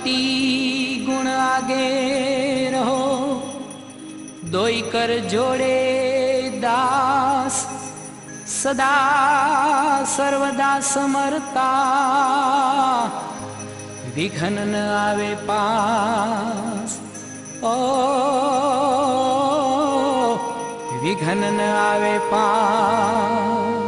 भक्ति गुण आगे रहो। दोई कर जोड़े दास, सदा सर्वदा समरता। विघन न आवे पास। ओ, विघन न आवे पास।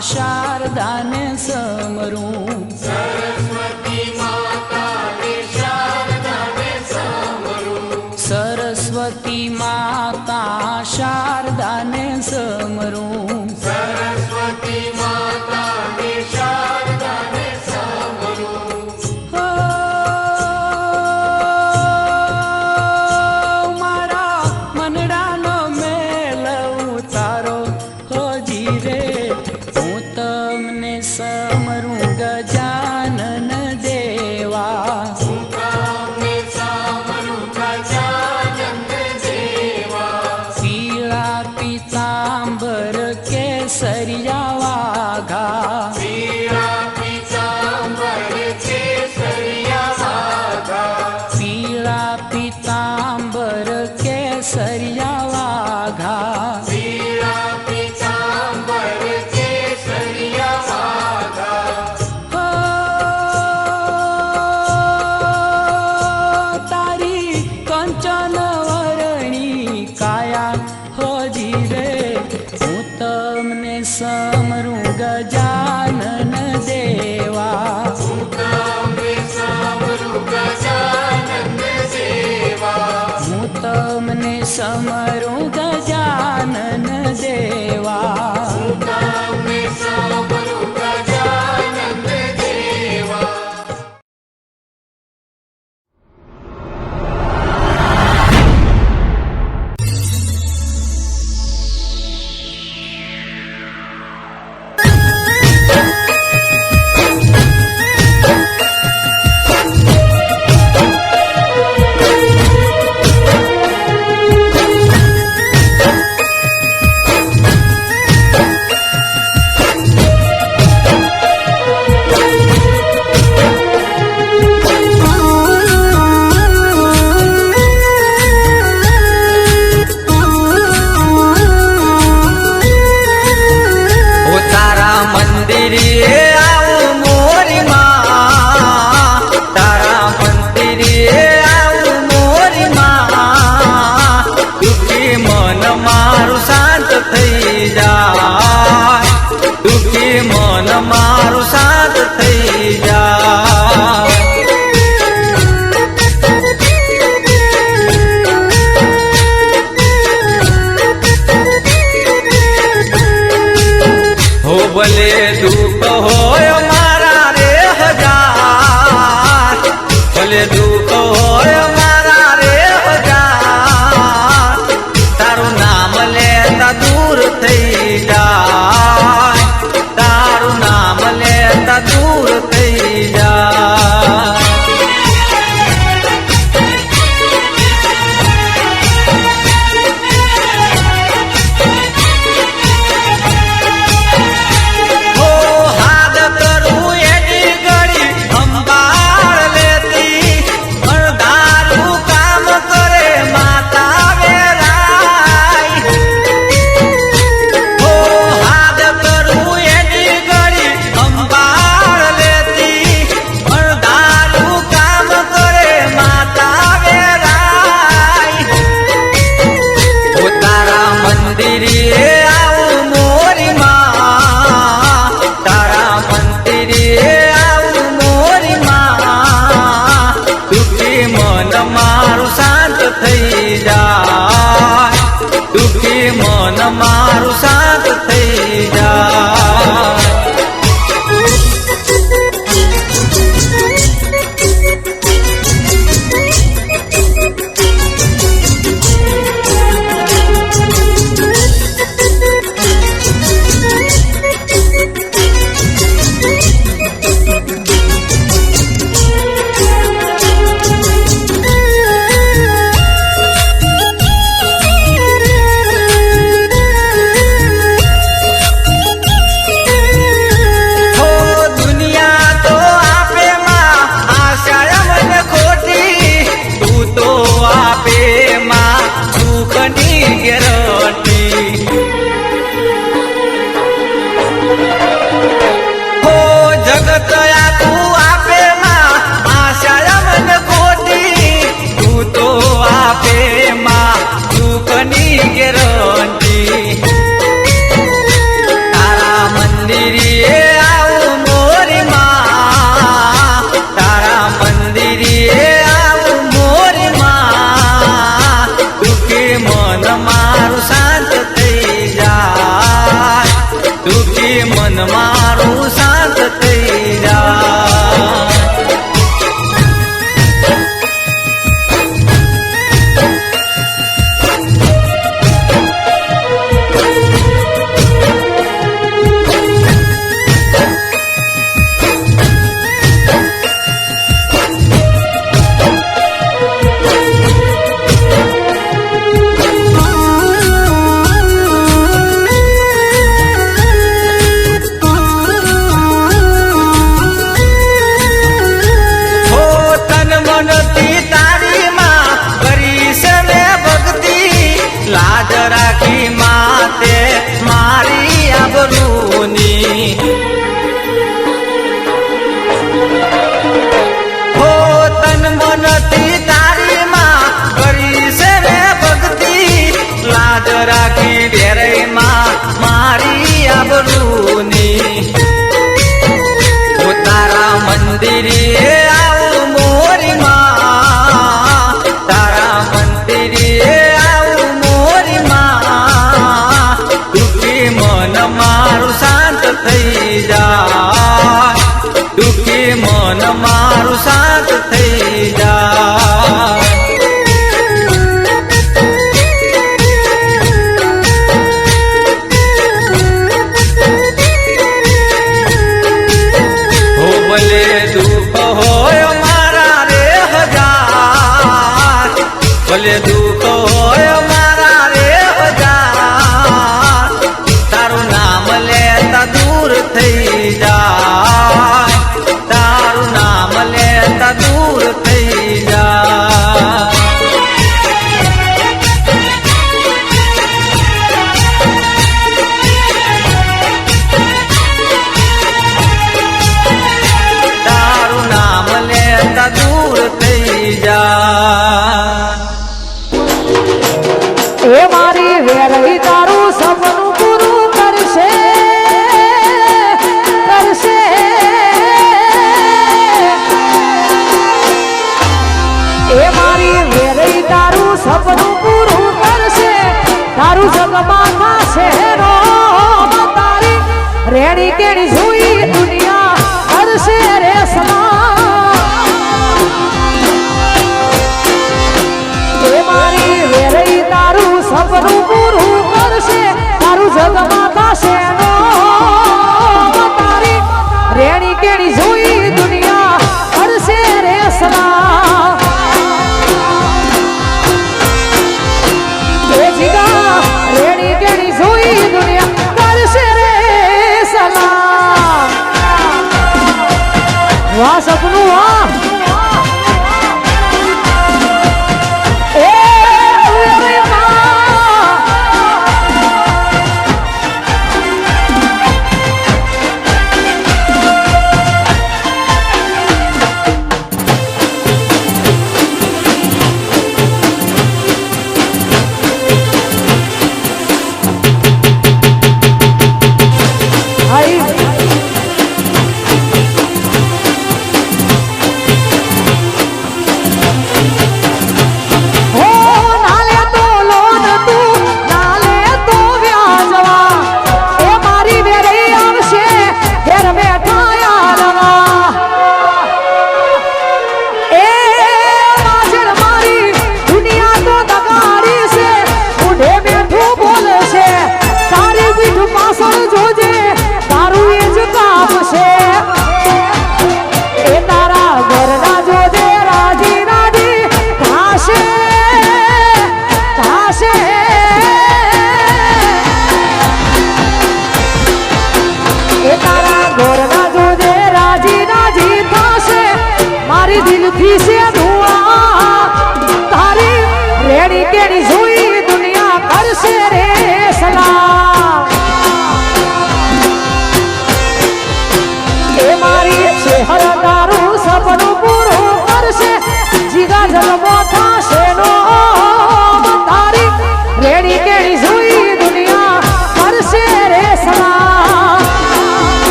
आशार दाने समरू summer. ભલે દુઃખ હોય મારા રે હજાર. ભલે દુઃખ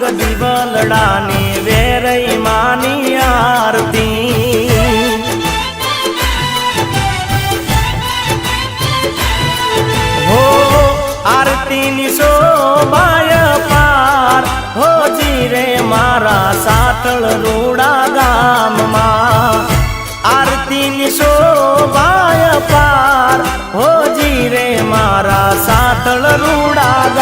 નાગ દીવલડાની વેરઈ માની આરતી હો આરતીની શોભાય પાર હો જીરે મારા સાતળ રૂડા ગામમાં આરતીની શોભાય પાર હો જીરે મારા સાતળ રૂડા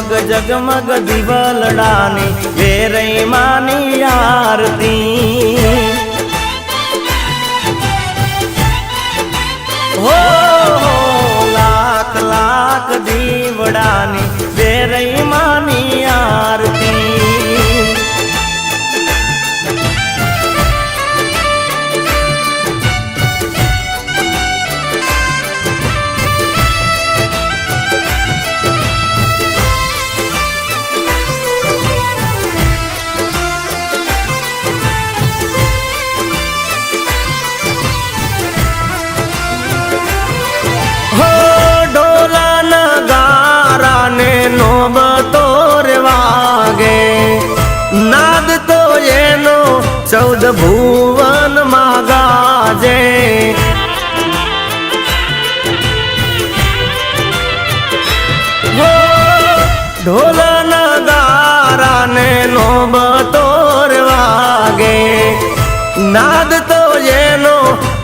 જગમગ જગમગ દિવલડાની વેરઈ માની આરતી હો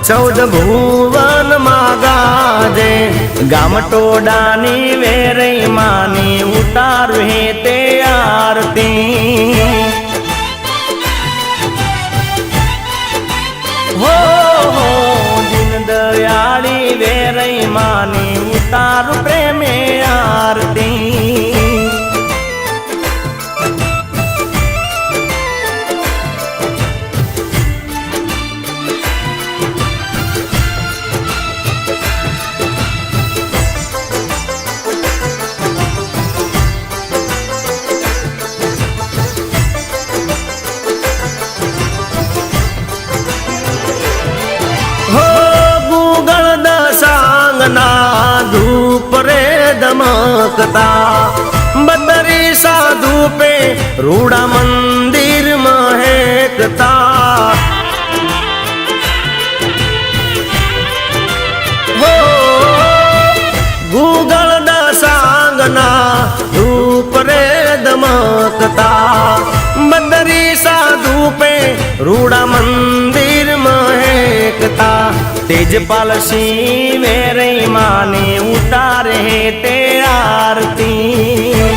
ચૌદ ભુવન માગાજે ગામટોડાની વેરઈ માની ઉતાર હે તે આરતી. દમકતા બદરી સાધુ પે રૂડા મંદિર મહેકતા ગુગળ દસાંગના ધૂપ રે દમકતા બદરી સાધુ પે રૂડા મંદિર તેજપાલ સિંહ મેરી માને ઉતારે તે આરતી.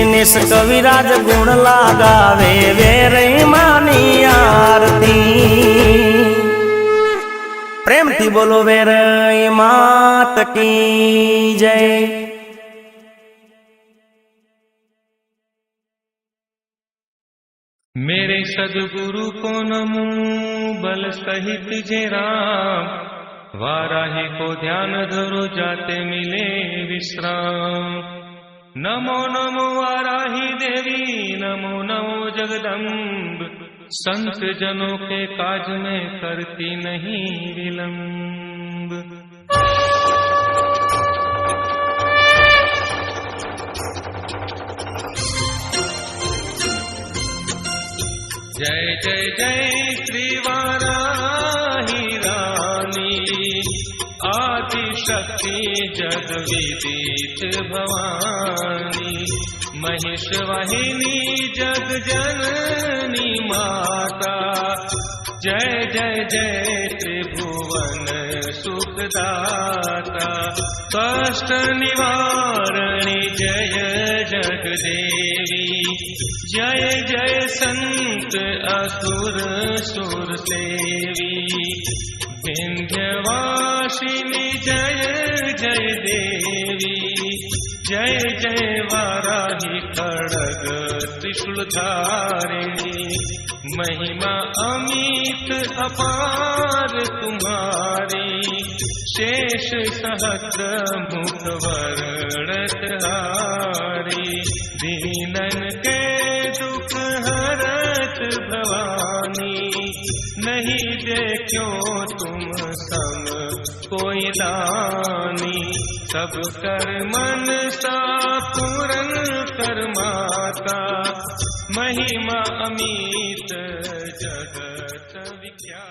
विघ्नेश कविराज गुण लगावे, वे रही मानी आरती। प्रेम थी बोलो, वे रही मात की जय। मेरे सदगुरु को नमो बल सहित जे राम। वाराही को ध्यान धरो, जाते मिले विश्राम। नमो नमो वाराही देवी, नमो नमो जगदम्ब। संत जनों के काज में करती नहीं विलंब। जय जय जय। जगविदित भवानी। महिषवाहिनी जगजननी माता। जय जय जय त्रिभुवन सुखदाता। कष्ट निवारी जय जगदेवी। जय जय सन्त असुरसुरदेवी विन्दवासिनी जय देवी। जय जय वाराही खड़ग त्रिशूलधारिणी महिमा अमित अपार तुम्हारी शेष सहस्र मुख वर्णत हारी दीनन के दुख हरत भवानी। नहीं देखो तुम सम कोई दानी। सब कर मन सा पूरन कर माता। महिमा अमित जगत विख्यात।